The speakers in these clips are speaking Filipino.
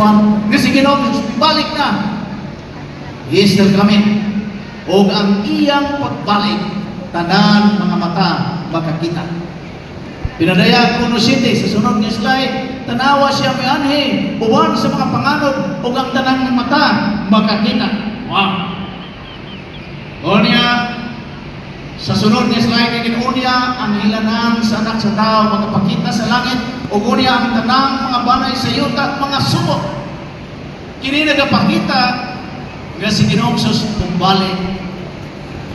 Nga si Ginoo Jesus balik na. He is still coming. O ang iyang pagbalik, tanan mga mata makakita. Pinadaya ko no city sa sunod nga slide, tanawa siya may anhi, uwan sa mga panganod, o ang tanang ng mata makakita. Wow! O niya, sa sunod nga slide ginunya ang hilanan sa anak sa tao magpakita sa langit ug unya ang tanang mga banay sa yuta mga sumo. Kini nagapakita nga si Ginoong Sus pumbalik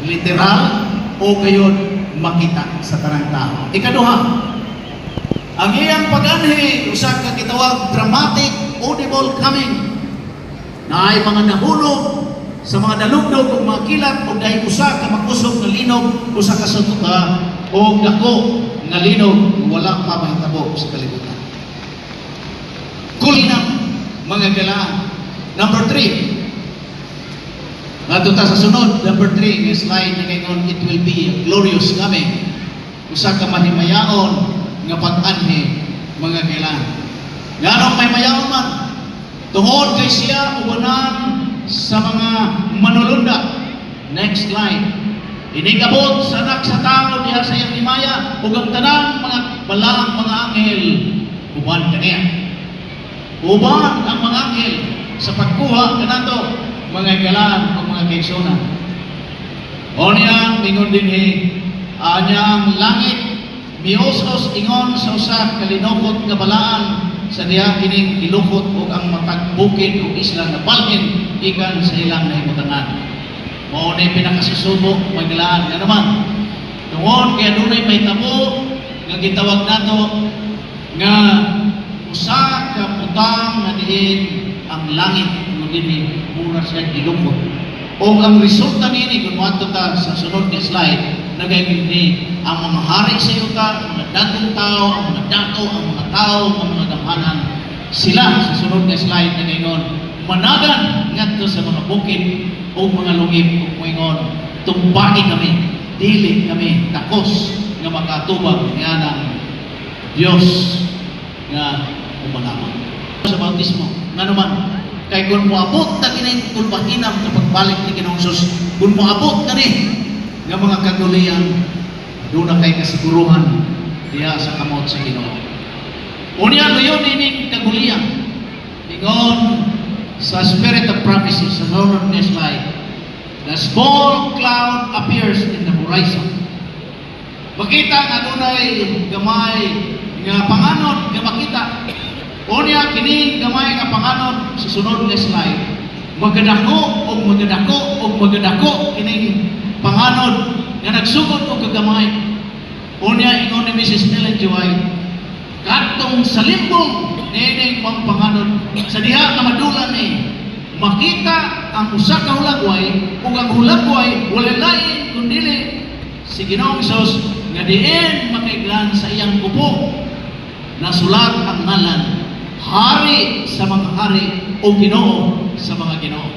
literal o gayon makita sa tanang tao. Ikaduha, ang iyang pag-anhi usa ka gitawag dramatic audible coming na ay mga nahulog sa mga dalugdog ug mga kilat ug dahil usa ka mag-usok nga linog usa ka sutuka o dako nga linog wala pa mahitabo sa kalibutan. Kulinang mga galaan. Number three, Ngadto ta sa sunod, number 3, nga slide na ngayon, it will be a glorious coming. Usa ka mahimayaon nga pag-anhi mga kailan. Nganong may mayaon man, tungod kay siya ubanan sa mga. Next slide. Inigabot sa anak sa tao diha sa iyang himaya ug ang tanang mga balaang mga anghel uban kaniya. Uban ang mga anghel sa pagkuha kanato mga galaan o mga kaigsonan. O niya, mingon din he, anyang langit, miusos ingon sa usa kalinokot nga balaan sa diha kining ilukot ug ang matag bukid ug isla na balhin ikan sa ilang nahimutangan. Mao ni pinakasusubok maglaan nga naman. Tungod kay adunay may tabo nga gitawag nato nga usa ka butang nga diin ang langit mo dinhi mura siya gilukot. O ang resulta nini kung wato ta sa sunod nga slide nagayod ni ang mga hari sa yuta, ang mga datong tao, ang mga dato, ang mga tao, ang mga damhanan sila sa sunod nga slide na ngayon managan ngadto sa mga bukid o mga lungib ug moingon tumbagi kami dili kami takos nga makatubag nga ng Dios nga umalama sa bautismo nga naman kay kung moabot na kini kulbahinam sa pagbalik ni Ginoong Sus kung moabot na ni nga mga kagulian doon na kay kasiguruhan diya sa kamot sa Ginoo. Unya ngayon ining kagulian ingon sa spirit of prophecy sa Lord of slide the small cloud appears in the horizon makita nga dunay gamay nga panganod nga makita Unya kini gamay nga panganon sa sunod nga slide. Magadako og magadako og magadako kining panganon nga nagsugod og kagamay. Unya ingon ni Mrs. Ellen. White, katong sa limbong nining mga panganon sa diha nga madulan ni makita ang usa ka hulagway ug ang hulagway wala lain kundi si Ginoong Hesus nga diin makaiglan sa iyang kupo nasulat ang ngalan hari sa mga hari o ginoo sa mga ginoo.